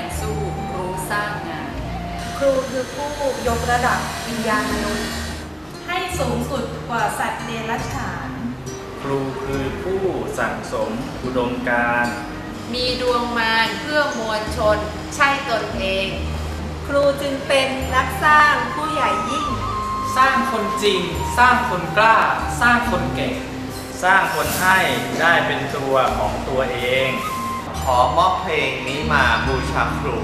ง รูคือผู้ยกระดับวิญญาณมนุษย์ ให้สูงสุดกว่าสัตว์เดรัจฉาน ครูคือผู้สั่งสมอุดมการณ์มีดวงมารเพื่อมวลชน ใช่ตนเอง ครูจึงเป็นนักสร้างผู้ใหญ่ยิ่ง สร้างคนจริง สร้างคนกล้า สร้างคนเก่ง สร้างคนให้ได้เป็นตัวของตัวเอง ขอมอบเพลงนี้มาบูชาครู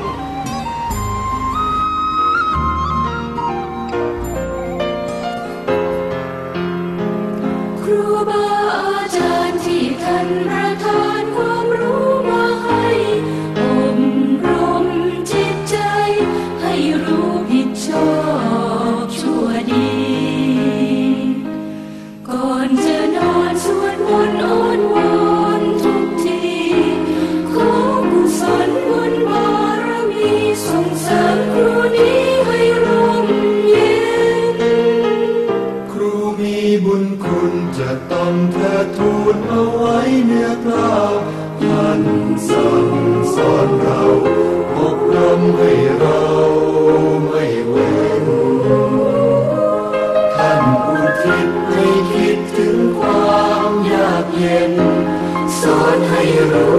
ญคุณจะต้องเธอทูลเอาไว้เนื้อกล้าวท่านสั่งสอนเราอบรมให้เราไม่เว้นท่านอุทิศให้คิดถึงความยากเย็น สอนให้รู้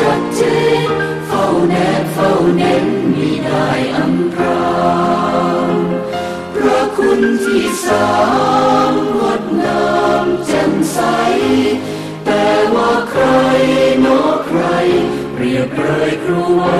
จัดเจนเฝ้าแนบเฝ้าเน้นมิได้อำพรางพระคุณที่สา แต่ว่าใครโนใครเปรียบเปรยครูไว้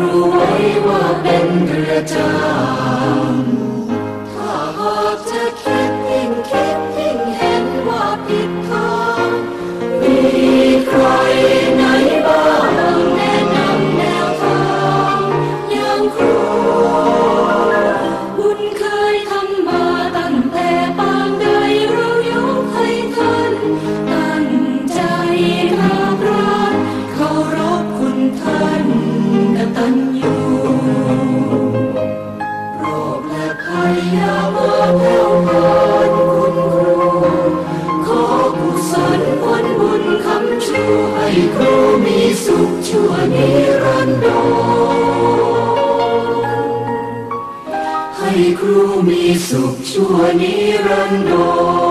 ครูไว้ว่าเป็นเรือจ้า ตัญญูโรคและภัยยามาแผ่วพรานคุณครูขอกุศลผลบุญคำชูให้ครูมีสุขชั่วนิรันดรให้ครูมีสุขชั่วนิรันดร